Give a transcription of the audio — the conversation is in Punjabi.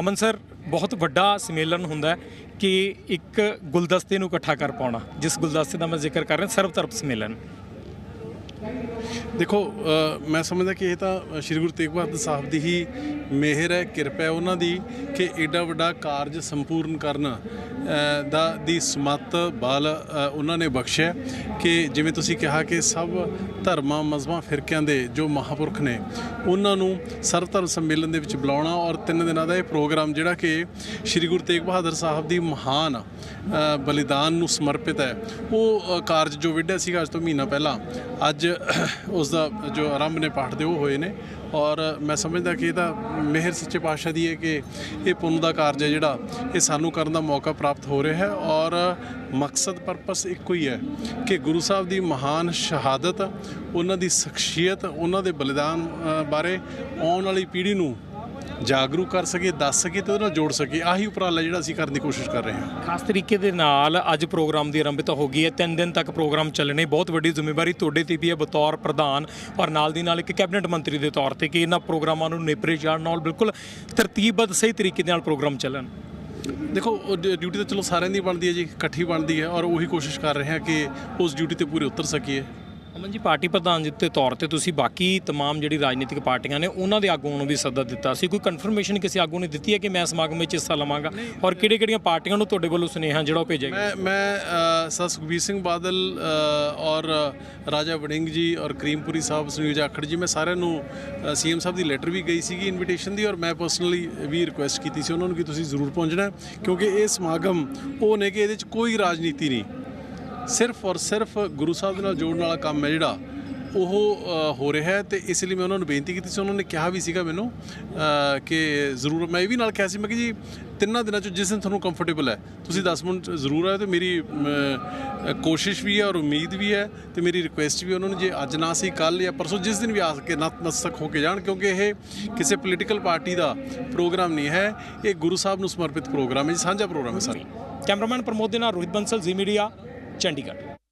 ਅਮਨ ਸਰ ਬਹੁਤ ਵੱਡਾ ਸਮੇਲਨ ਹੁੰਦਾ ਹੈ ਕਿ ਇੱਕ ਗੁਲਦਸਤੇ ਨੂੰ ਇਕੱਠਾ ਕਰ ਪਾਉਣਾ, ਜਿਸ ਗੁਲਦਸਤੇ ਦਾ ਮੈਂ ਜ਼ਿਕਰ ਕਰ ਰਿਹਾ ਸਰਵ ਧਰਮ ਸਮੇਲਨ। ਦੇਖੋ ਮੈਂ ਸਮਝਦਾ ਕਿ ਇਹ ਤਾਂ ਸ੍ਰੀ ਗੁਰੂ ਤੇਗ ਬਹਾਦਰ ਸਾਹਿਬ ਦੀ ਹੀ ਮਿਹਰ ਹੈ, ਕਿਰਪਾ ਹੈ ਉਹਨਾਂ ਦੀ ਕਿ ਐਡਾ ਵੱਡਾ ਕਾਰਜ ਸੰਪੂਰਨ ਕਰਨ ਦਾ, ਦੀ ਸਮਤ, ਬਲ ਉਹਨਾਂ ਨੇ ਬਖਸ਼ਿਆ ਕਿ ਜਿਵੇਂ ਤੁਸੀਂ ਕਿਹਾ ਕਿ ਸਭ ਧਰਮਾਂ ਮਜ਼ਹਬਾਂ ਫਿਰਕਿਆਂ ਦੇ ਜੋ ਮਹਾਪੁਰਖ ਨੇ, ਉਹਨਾਂ ਨੂੰ ਸਰਵ ਧਰਮ ਸੰਮੇਲਨ ਦੇ ਵਿੱਚ ਬੁਲਾਉਣਾ ਔਰ ਤਿੰਨ ਦਿਨਾਂ ਦਾ ਇਹ ਪ੍ਰੋਗਰਾਮ ਜਿਹੜਾ ਕਿ ਸ੍ਰੀ ਗੁਰੂ ਤੇਗ ਬਹਾਦਰ ਸਾਹਿਬ ਦੀ ਮਹਾਨ ਬਲੀਦਾਨ ਨੂੰ ਸਮਰਪਿਤ ਹੈ, ਉਹ ਕਾਰਜ ਜੋ ਵਿੱਢਿਆ ਸੀਗਾ ਅੱਜ ਤੋਂ ਮਹੀਨਾ ਪਹਿਲਾਂ, ਅੱਜ ਉਸ ਦਾ ਜੋ ਆਰੰਭ ਨੇ ਪਾਠ ਦੇ ਉਹ ਹੋਏ ਨੇ ਔਰ ਮੈਂ ਸਮਝਦਾ ਕਿ ਇਹ ਤਾਂ ਮਿਹਰ ਸੱਚੇ ਪਾਤਸ਼ਾਹ ਦੀ ਹੈ ਕਿ ਇਹ ਪੁੰਨ ਦਾ ਕਾਰਜ ਹੈ ਜਿਹੜਾ ਇਹ ਸਾਨੂੰ ਕਰਨ ਦਾ ਮੌਕਾ ਪ੍ਰਾਪਤ ਹੋ ਰਿਹਾ ਹੈ ਔਰ ਮਕਸਦ ਪਰਪਸ ਇੱਕੋ ਹੀ ਹੈ ਕਿ ਗੁਰੂ ਸਾਹਿਬ ਦੀ ਮਹਾਨ ਸ਼ਹਾਦਤ, ਉਹਨਾਂ ਦੀ ਸ਼ਖਸੀਅਤ, ਉਹਨਾਂ ਦੇ ਬਲੀਦਾਨ ਬਾਰੇ ਆਉਣ ਵਾਲੀ ਪੀੜ੍ਹੀ ਨੂੰ ਜਾਗਰੂਕ ਕਰ ਸਕੇ ਦੱਸ ਸਕੇ ਤੇ ਉਹਦੇ ਨਾਲ ਜੋੜ ਸਕੇ ਆਹੀ ਉਪਰਾਲਾ ਜਿਹੜਾ ਅਸੀਂ ਕਰਨ ਦੀ ਕੋਸ਼ਿਸ਼ ਕਰ ਰਹੇ ਹਾਂ। ਖਾਸ ਤਰੀਕੇ ਦੇ ਨਾਲ ਅੱਜ ਪ੍ਰੋਗਰਾਮ ਦੀ ਆਰੰਭਤਾ ਹੋ ਗਈ ਹੈ। ਤਿੰਨ ਦਿਨ ਤੱਕ ਪ੍ਰੋਗਰਾਮ ਚੱਲਣੇ ਬਹੁਤ ਵੱਡੀ ਜ਼ਿੰਮੇਵਾਰੀ ਤੁਹਾਡੇ ਤੇ ਵੀ ਹੈ ਬਤੌਰ ਪ੍ਰਧਾਨ। ਔਰ ਨਾਲ ਦੀ ਨਾਲ ਇੱਕ ਕੈਬਨਿਟ ਮੰਤਰੀ ਦੇ ਤੌਰ ਤੇ ਕਿ ਇਹਨਾਂ ਪ੍ਰੋਗਰਾਮਾਂ ਨੂੰ ਨੇਪਰੇ ਚਾੜਨ ਨਾਲ ਬਿਲਕੁਲ ਤਰਤੀਬਬੱਧ ਸਹੀ ਤਰੀਕੇ ਦੇ ਨਾਲ ਪ੍ਰੋਗਰਾਮ ਚੱਲਣ। ਦੇਖੋ ਡਿਊਟੀ ਤਾਂ ਚਲੋ ਸਾਰਿਆਂ ਦੀ ਬਣਦੀ ਹੈ ਜੀ ਇਕੱਠੀ ਬਣਦੀ ਹੈ ਔਰ ਉਹੀ ਕੋਸ਼ਿਸ਼ ਕਰ ਰਹੇ ਹਾਂ ਕਿ ਉਸ ਡਿਊਟੀ ਤੇ ਪੂਰੇ ਉਤਰ ਸਕੀਏ। ਅਮਨ ਜੀ ਪਾਰਟੀ ਪ੍ਰਧਾਨ ਜੀ ਦੇ ਤੌਰ ਤੇ ਤੁਸੀਂ ਬਾਕੀ तमाम ਜਿਹੜੀ ਰਾਜਨੀਤਿਕ ਪਾਰਟੀਆਂ ਨੇ ਉਹਨਾਂ ਦੇ ਆਗੂਆਂ ਨੂੰ ਵੀ ਸੱਦਾ ਦਿੱਤਾ ਸੀ ਕੋਈ ਕਨਫਰਮੇਸ਼ਨ ਕਿਸੇ ਆਗੂ ਨੇ ਦਿੱਤੀ ਹੈ ਕਿ ਮੈਂ ਸਮਾਗਮ ਵਿੱਚ ਹਿੱਸਾ ਲਵਾਂਗਾ ਔਰ ਕਿਹੜੇ ਕਿਹੜੀਆਂ ਪਾਰਟੀਆਂ ਨੂੰ ਤੁਹਾਡੇ ਵੱਲੋਂ ਸੁਨੇਹਾ ਜਿਹੜਾ ਉਹ ਭੇਜਿਆ ਗਿਆ ਮੈਂ ਮੈਂ ਅ, ਸਰ ਸੁਖਬੀਰ ਸਿੰਘ ਬਾਦਲ ਅ, ਔਰ ਰਾਜਾ ਵੜਿੰਗ ਜੀ ਔਰ ਕਰੀਮਪੁਰੀ ਸਾਹਿਬ ਸੁਨੀਲ ਜਾਖੜ ਜੀ ਮੈਂ ਸਾਰਿਆਂ ਨੂੰ ਸੀਐਮ ਸਾਹਿਬ ਦੀ ਲੈਟਰ ਵੀ ਗਈ ਸੀਗੀ ਇਨਵੀਟੇਸ਼ਨ ਦੀ ਔਰ ਮੈਂ ਪਰਸਨਲੀ ਵੀ ਰਿਕੁਐਸਟ ਕੀਤੀ ਸੀ ਉਹਨਾਂ ਨੂੰ ਕਿ ਤੁਸੀਂ ਜ਼ਰੂਰ ਪਹੁੰਚਣਾ ਹੈ, ਕਿਉਂਕਿ ਇਹ ਸਮਾਗਮ ਉਹ ਨੇ ਕਿ ਇਹਦੇ 'ਚ ਕੋਈ ਰਾਜਨੀਤੀ ਨਹੀਂ ਸਿਰਫ ਔਰ ਸਿਰਫ ਗੁਰੂ ਸਾਹਿਬ ਦੇ ਨਾਲ ਜੋੜਨ ਵਾਲਾ ਕੰਮ ਹੈ ਜਿਹੜਾ, ਉਹ ਹੋ ਰਿਹਾ ਹੈ ਤੇ ਇਸ ਲਈ ਮੈਂ ਉਹਨਾਂ ਨੂੰ ਬੇਨਤੀ ਕੀਤੀ ਸੀ। ਉਹਨਾਂ ਨੇ ਕਿਹਾ ਵੀ ਸੀਗਾ ਮੈਨੂੰ ਕਿ ਜ਼ਰੂਰ, ਮੈਂ ਇਹ ਵੀ ਨਾਲ ਕਿਹਾ ਸੀ, ਮੈਂ ਕਿ ਜੀ, ਤਿੰਨਾਂ ਦਿਨਾਂ ਚੋਂ ਜਿਸ ਦਿਨ ਤੁਹਾਨੂੰ ਕੰਫਰਟੇਬਲ ਹੈ, ਤੁਸੀਂ 10 ਮਿੰਟ ਜ਼ਰੂਰ ਆਇਓ ਤੇ ਮੇਰੀ ਕੋਸ਼ਿਸ਼ ਵੀ ਹੈ ਔਰ ਉਮੀਦ ਵੀ ਹੈ ਤੇ ਮੇਰੀ ਰਿਕੁਐਸਟ ਵੀ ਉਹਨਾਂ ਨੂੰ, ਜੇ ਅੱਜ ਨਾ ਸੀ ਕੱਲ ਜਾਂ ਪਰਸੋਂ, ਜਿਸ ਦਿਨ ਵੀ ਆ ਕੇ ਨਤਮਸਤਕ ਹੋ ਕੇ ਜਾਣ, ਕਿਉਂਕਿ ਇਹ ਕਿਸੇ ਪੋਲੀਟੀਕਲ ਪਾਰਟੀ ਦਾ ਪ੍ਰੋਗਰਾਮ ਨਹੀਂ ਹੈ, ਇਹ ਗੁਰੂ ਸਾਹਿਬ ਨੂੰ ਸਮਰਪਿਤ ਪ੍ਰੋਗਰਾਮ ਹੈ ਜੀ, ਸਾਂਝਾ ਪ੍ਰੋਗਰਾਮ ਹੈ ਸਾਰਾ ਕੈਮਰਾਮੈਨ ਪ੍ਰਮੋਦ ਦੇ ਨਾਲ ਰੋਹਿਤ ਬੰਸਲ ਜ਼ੀ ਮੀਡੀਆ ਚੰਡੀਗੜ੍ਹ।